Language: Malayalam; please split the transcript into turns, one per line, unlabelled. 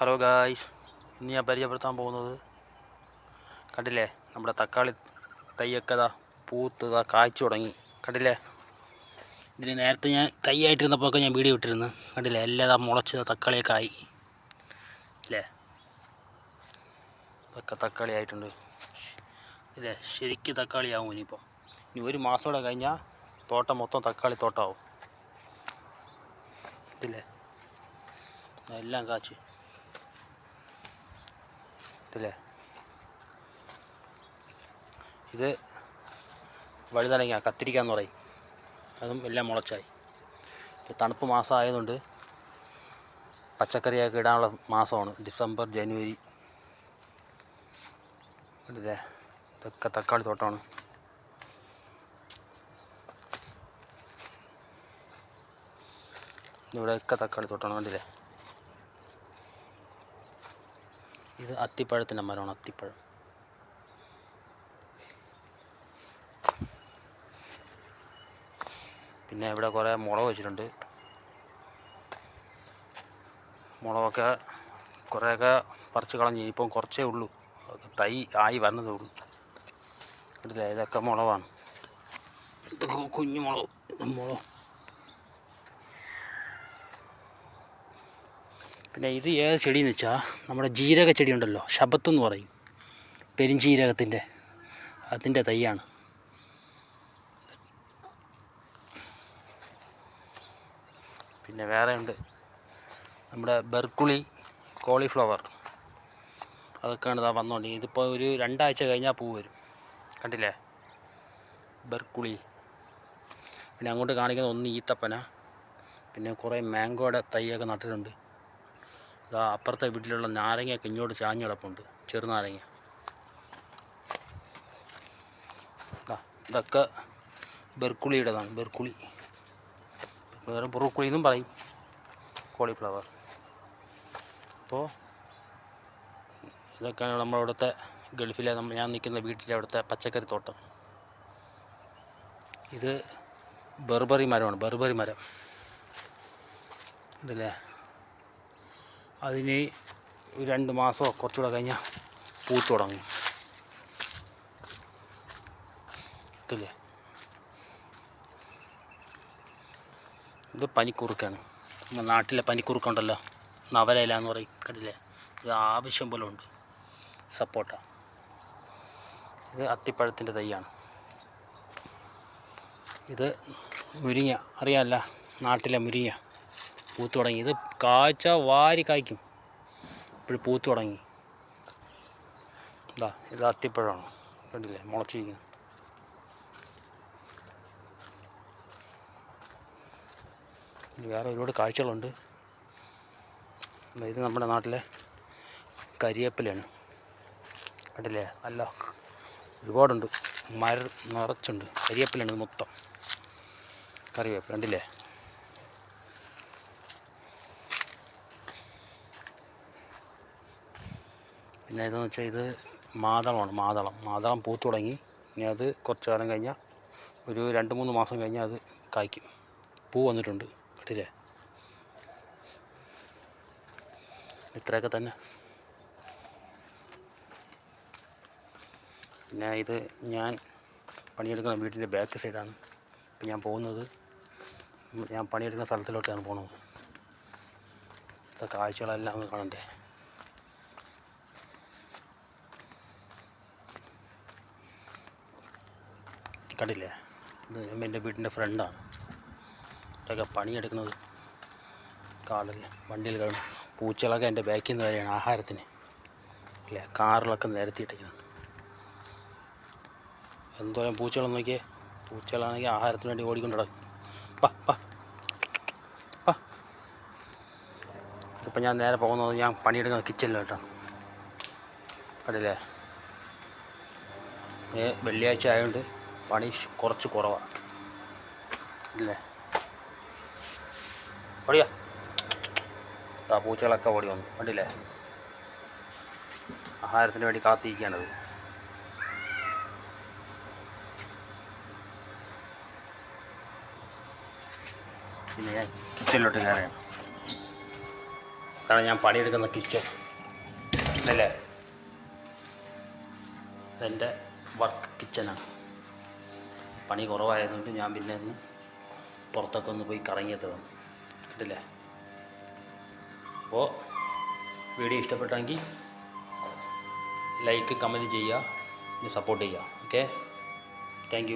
ഹലോ ഗായ്സ് ഇന്ന് ഞാൻ പരിചയപ്പെടുത്താൻ പോകുന്നത് കണ്ടില്ലേ? നമ്മുടെ തക്കാളി തൈയൊക്കെ ദാ പൂത്ത് ദാ കായ്ച്ചു തുടങ്ങി. കണ്ടില്ലേ? ഇതിന് നേരത്തെ ഞാൻ തൈയായിട്ടിരുന്നപ്പോൾ ഒക്കെ ഞാൻ വീഡിയോ ഇട്ടിരുന്നു. കണ്ടില്ലേ? എല്ലാം ദാ മുളച്ച് ദാ തക്കാളിയൊക്കെ ആയി. അല്ലേ ഇതൊക്കെ തക്കാളി ആയിട്ടുണ്ട്. ഇല്ലേ? ശരിക്കും തക്കാളി ആവും ഇനിയിപ്പോൾ. ഇനി ഒരു മാസം കൂടെ കഴിഞ്ഞാൽ തോട്ടം മൊത്തം തക്കാളി തോട്ടമാവും ഇതില്ലേ എല്ലാം കാച്ച്. ഇതില്ലേ ഇത് വഴുതനങ്ങ കത്തിരിക്ക എന്ന് പറയും. അതും എല്ലാം മുളച്ചായി. ഇപ്പോൾ തണുപ്പ് മാസമായതുകൊണ്ട് പച്ചക്കറിയൊക്കെ ഇടാനുള്ള മാസമാണ്. ഡിസംബർ ജനുവരി. അല്ലേ ഇതൊക്കെ തക്കാളി തോട്ടമാണ്. ഇവിടെയൊക്കെ തക്കാളി തോട്ടമാണ്. കണ്ടില്ലേ? ഇത് അത്തിപ്പഴത്തിന്റെ മരമാണ് അത്തിപ്പഴം. പിന്നെ ഇവിടെ കുറേ മുളക് വെച്ചിട്ടുണ്ട്. മുളകൊക്കെ കുറേയൊക്കെ പറിച്ച് കളഞ്ഞ് ഇനിയിപ്പം കുറച്ചേ ഉള്ളൂ. തൈ ആയി വരുന്നതേ ഉള്ളൂ. ഇതൊക്കെ മുളകാണ്. കുഞ്ഞു മുളക് മുളക്. പിന്നെ ഇത് ഏത് ചെടിയെന്ന് വെച്ചാൽ നമ്മുടെ ജീരക ചെടി ഉണ്ടല്ലോ ശബത്ത് എന്ന് പറയും. പെരിഞ്ജീരകത്തിന്റെ അതിന്റെ തൈയാണ്. പിന്നെ വേറെ ഉണ്ട് നമ്മുടെ ബെർക്കുളി കോളിഫ്ലവർ. അതൊക്കെയാണ് ഇതാ വന്നുകൊണ്ട് ഇതിപ്പോൾ ഒരു രണ്ടാഴ്ച കഴിഞ്ഞാൽ പൂ വരും. കണ്ടില്ലേ? ബെർക്കുളി. പിന്നെ അങ്ങോട്ട് കാണിക്കുന്ന ഒന്ന് ഈത്തപ്പന പിന്നെ കുറേ മാംഗോയുടെ തൈയൊക്കെ നട്ടിട്ടുണ്ട്. അപ്പുറത്തെ വീട്ടിലുള്ള നാരങ്ങയൊക്കെ ഇങ്ങോട്ട് ചാഞ്ഞ് കിടപ്പുണ്ട്. ചെറുനാരങ്ങ ഇതൊക്കെ ബെർക്കുളിയുടേതാണ് ബെർക്കുളി. ബുറുക്കുളി എന്നും പറയും. കോളിഫ്ലവർ. അപ്പോൾ ഇതൊക്കെയാണ് നമ്മളവിടുത്തെ ഗൾഫിലെ നമ്മൾ ഞാൻ നിൽക്കുന്ന വീട്ടിലെ അവിടുത്തെ പച്ചക്കറി തോട്ടം. ഇത് ബെർബറി മരമാണ് ബെർബറി മരം. ഇതല്ലേ? അതിന് രണ്ട് മാസമോ കുറച്ചുകൂടെ കഴിഞ്ഞാൽ പൂത്ത് തുടങ്ങും. ഇല്ലേ ഇത് പനിക്കുറുക്കാണ്. നമ്മുടെ നാട്ടിലെ പനിക്കുറുക്കുണ്ടല്ലോ. നവലയില എന്ന് പറയും കണ്ടില്ലേ? ഇത് ആവശ്യം പോലെ ഉണ്ട്. സപ്പോട്ട ഇത് അത്തിപ്പഴത്തിന്റെ തൈയാണ്. ഇത് മുരിങ്ങ അറിയാമല്ല? നാട്ടിലെ മുരിങ്ങ. പൂത്ത് തുടങ്ങി. ഇത് കാഴ്ച വാരി കായ്ക്കും. ഇപ്പോഴും പൂത്ത് തുടങ്ങി. ഇതാ ഇത് അത്തിപ്പഴമാണ്. കണ്ടില്ലേ? മുളച്ചിരിക്കുന്നു. വേറെ ഒരുപാട് കാഴ്ചകളുണ്ട്. ഇത് നമ്മുടെ നാട്ടിലെ കരിയേപ്പിലയാണ്. കണ്ടില്ലേ? അല്ല ഒരുപാടുണ്ട്. മര നിറച്ചുണ്ട്. കരിയേപ്പിലാണ് ഇത് മൊത്തം. കറിവേപ്പില കണ്ടില്ലേ? പിന്നെ ഇതെന്ന് വെച്ചാൽ ഇത് മാതളമാണ് മാതളം. മാതളം പൂത്ത് തുടങ്ങി. ഇനി അത് കുറച്ച് കാലം കഴിഞ്ഞാൽ ഒരു രണ്ട് മൂന്ന് മാസം കഴിഞ്ഞാൽ അത് കായ്ക്കും. പൂ വന്നിട്ടുണ്ട് കണ്ടില്ലേ ഇത്രയൊക്കെ തന്നെ. പിന്നെ ഇത് ഞാൻ പണിയെടുക്കുന്ന വീട്ടിന്റെ ബാക്ക് സൈഡാണ് ഇപ്പം ഞാൻ പോകുന്നത് ഞാൻ പണിയെടുക്കുന്ന സ്ഥലത്തിലോട്ടാണ് പോകുന്നത് ഇത്ര കാഴ്ചകളെല്ലാം ഒന്ന് കാണണ്ടേ? കണ്ടില്ലേ? ഇത് എന്റെ വീടിന്റെ ഫ്രണ്ടാണ്. ഇതൊക്കെ പണിയെടുക്കുന്നത്. കാളിൽ വണ്ടിയിൽ കാണും പൂച്ചകളൊക്കെ എന്റെ ബാക്കിൽ നിന്ന് വരെയാണ് ആഹാരത്തിന്. അല്ലേ കാറിലൊക്കെ നിരത്തിയിട്ടിരിക്കുന്നത് എന്തോരം പൂച്ചകളെ നോക്കിയേ. പൂച്ചകളാണെങ്കിൽ ആഹാരത്തിന് വേണ്ടി ഓടിക്കൊണ്ട് നടക്കും പാ പാ ഇതിപ്പോൾ ഞാൻ നേരെ പോകുന്നത് ഞാൻ പണിയെടുക്കുന്ന കിച്ചണിലോട്ടാണ് കണ്ടില്ലേ? വെള്ളിയാഴ്ച ആയതുകൊണ്ട് പണി കുറച്ച് കുറവാണ് ഇല്ലേ? ഓടിയാ. ആ പൂച്ചകളൊക്കെ ഓടി വന്നു. കണ്ടില്ലേ? ആഹാരത്തിന് വേണ്ടി കാത്തിരിക്കുകയാണത്. പിന്നെ ഞാൻ കിച്ചണിലോട്ട് കയറിയാണ് അതാണ് ഞാൻ പണിയെടുക്കുന്ന കിച്ചൺ അല്ലേ? എന്റെ വർക്ക് കിച്ചനാണ് പണി കുറവായതുകൊണ്ട് ഞാൻ പിന്നെ ഒന്ന് പുറത്തൊക്കെ ഒന്ന് പോയി കറങ്ങി വന്നു കേട്ടില്ലേ? അപ്പോൾ വീഡിയോ ഇഷ്ടപ്പെട്ടെങ്കിൽ ലൈക്ക് കമന്റ് ചെയ്യുക സപ്പോർട്ട് ചെയ്യുക. Okay thank